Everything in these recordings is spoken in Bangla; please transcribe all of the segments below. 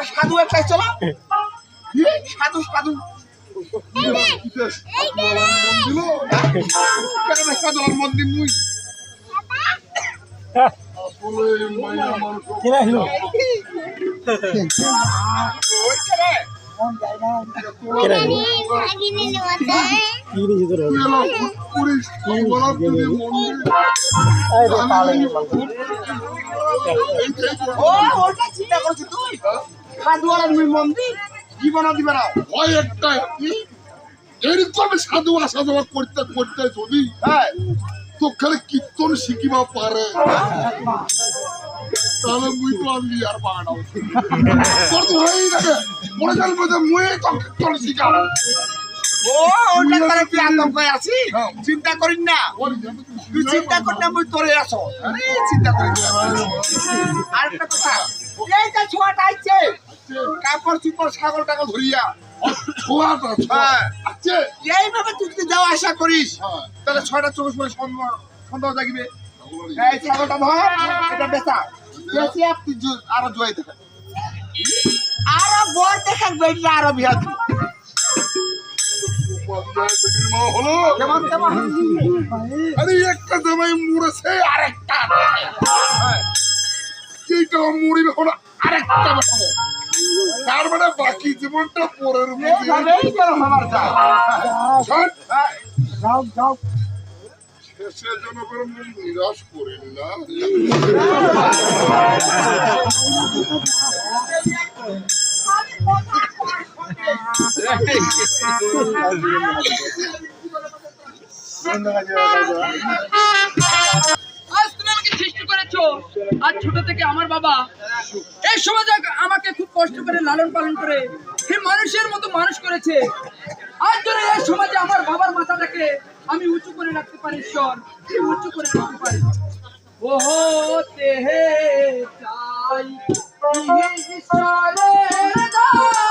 একটা সাধু একটা চলো? সাধু সাধু। মন্দির মুই কিনা হলো চিন্তা করছিস তুই? সাধুয়ালার মুই মন্দির। জীবন দিবে না। ভয় একটা এরকম সাধু আসাধু করতে করতে যদি হ্যাঁ। তো খালি কীর্তন শিখিবা পারে। তাহলে মুই তো আমি আর বাড়াও তোর তো হয়েই থাকে মনে যার মধ্যে মুই তো কীর্তন শিখাব। ও ওটা করে তুই আতঙ্কে আছি? চিন্তা করিস না। তুই চিন্তা কর না মুই তোরে আসো চিন্তা করিস না। আর একটা কথা। এই যে ছোয়াটা আইছে কাপড় চুপড় ছাগল টাগল ধরিয়া। হ্যাঁ। আছে? এইভাবে তুই যদি যাওয়া আশা করিস হ্যাঁ। তাহলে ছয়টা চব্বিশ পরে সন্ধ্যা সন্ধ্যা জাগিবে। এই ছাগলটা ধর এটা বেচা। বেশি আপনি আরও জয় আরও বর দেখাক বেটি আরও বিয়া দিবি। উপাধ্যায় বেটির মা হলো কেমন কেমন? আরে একটা জামাই মরেছে আরেকটা এইটা মরিবে হলো আরেকটা তার মানে বাকি জীবনটা পরের। হ্যাঁ। যাও যাও। শেষে যেন নিরাশ করেন না। আজ তুমি আমাকে সৃষ্টি করেছ। আজ ছোট থেকে আমার বাবা। এই সমাজে কষ্ট করে লালন পালন করে সে মানুষের মতো মানুষ করেছে। আজ ধরে এই সমাজে আমার বাবার মাথাটাকে আমি উঁচু করে রাখতে পারি, ঈশ্বর। উঁচু করে রাখতে পারি? তেহে চাই ঈশ্বরের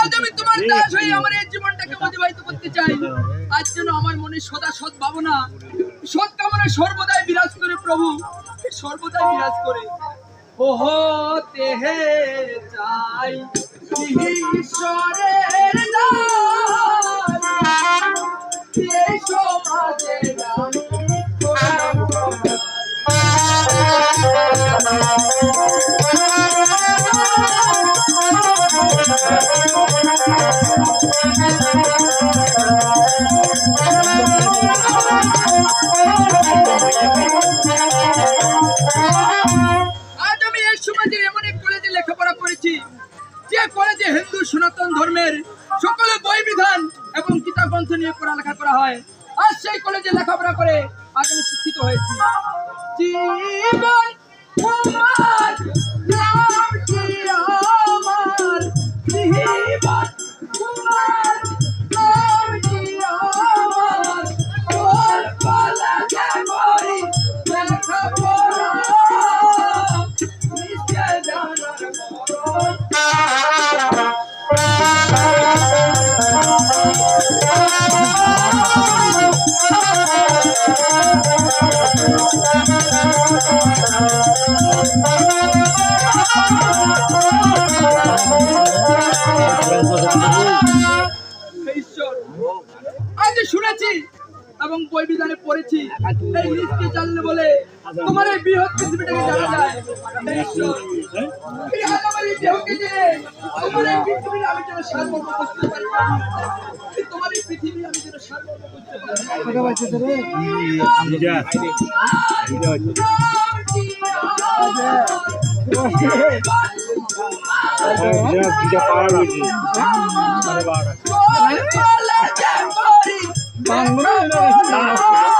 আজ আমি তোমার দাস হয়ে আমার এই জীবনটাকে অতিবাহিত করতে চাই। আজ যেন আমার মনে সদা সৎ ভাবনা সৎ কামনা সর্বদাই বিরাজ করে প্রভু। সর্বদাই বিরাজ করে। ওহো তেহে চাই ঈশ্বরের নিয়ে পড়ালেখা করা হয়। আর সেই কলেজে লেখাপড়া করে আজ আমি শিক্ষিত হয়েছি। জীবন তোমার পড়েছি এই লিস্টে জানলে বলে তোমার এই বৃহৎ পৃথিবীটাকে জানা যায় এই আমার এই দেহকে জেনে তোমার এই পৃথিবীর আমি যেন করতে পারি এই তোমার এই পৃথিবী আমি যেন সার্বভৌম করতে পারি কোথা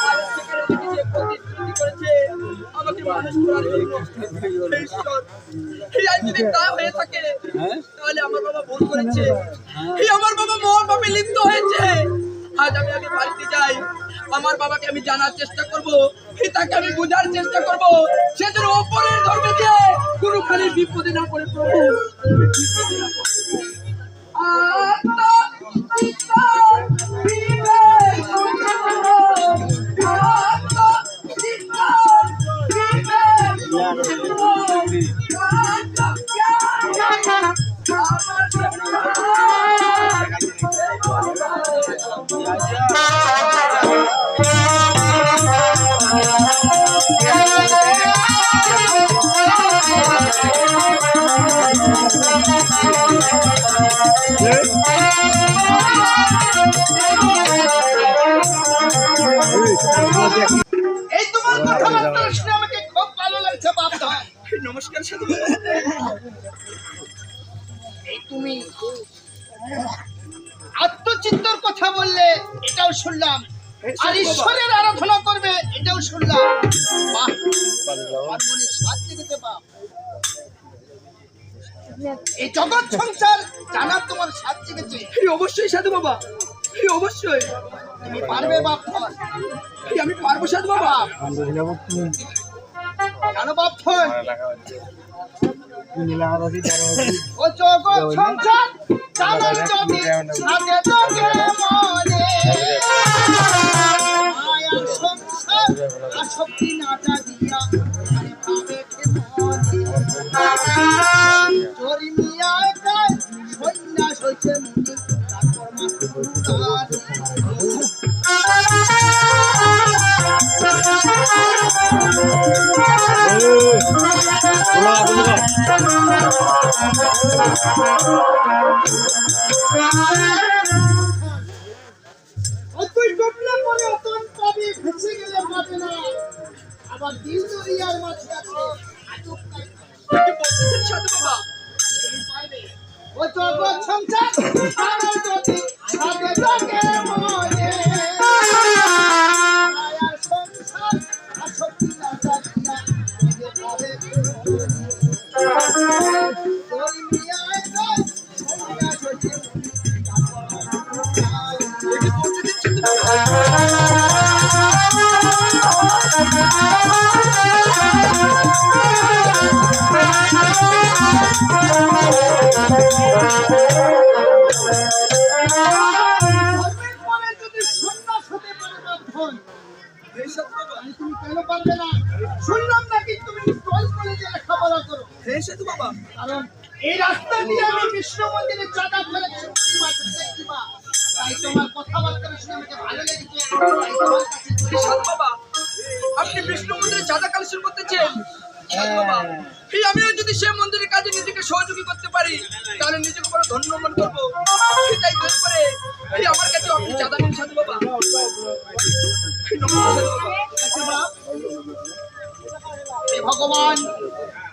হয়ে থাকে তাহলে আমার বাবা ভুল করেছে আমার বাবা মহান লিপ্ত হয়েছে আজ আমি আগে বাড়িতে যাই আমার বাবাকে আমি জানার চেষ্টা করব তাকে আমি বোঝার চেষ্টা করব সে যেন অপরের ধর্মে দিয়ে কোনো খালি বিপদে না। আত্মা, নমস্কার সাধু এই তুমি আত্মচিন্তর কথা বললে এটাও শুনলাম। আর ঈশ্বরের আরাধনা করবে এটাও শুনলাম। এই জগৎ সংসার জানার তোমার সাথ জেগেছে অবশ্যই সাধু বাবা। অবশ্যই। তুমি পারবে বাপ আমি পারব সাধু বাবা। ও জগৎ সংসার জানার যদি সাথে তোকে মনে। মায়ার সংসার আসক্তি ও তুই ডুবলে পরে অতন পাবি, ভেসে গেলে পাবে না। আবার দিল দরিয়ার ও জগৎ সংসার। সাথে বাবা। কারণ এই রাস্তা দিয়ে আমি কৃষ্ণ মন্দিরে চাঁদা কিংবা তাই তোমার কথাবার্তা শুনে আমাকে ভালো লেগেছে। বাবা? আপনি বিষ্ণু মন্দিরে চাঁদা কালেকশন বাবা? এই আমিও যদি সে মন্দিরের কাজে নিজেকে সহযোগী করতে পারি তাহলে নিজেকে বড় ধন্য মনে করব। তাই দয়া করে? এই আমার কাছে আপনি চাঁদা নিন সাধু বাবা? ভগবান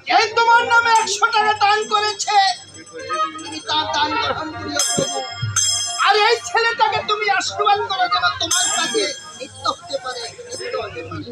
এই তোমার নামে একশো টাকা দান করেছে। তুমি তার দান গ্রহণ প্রভু আর এই ছেলেটাকে তুমি আশীর্বাদ করো যেন তোমার কাছে নিত্য হতে পারে, নিত্য হতে পারে।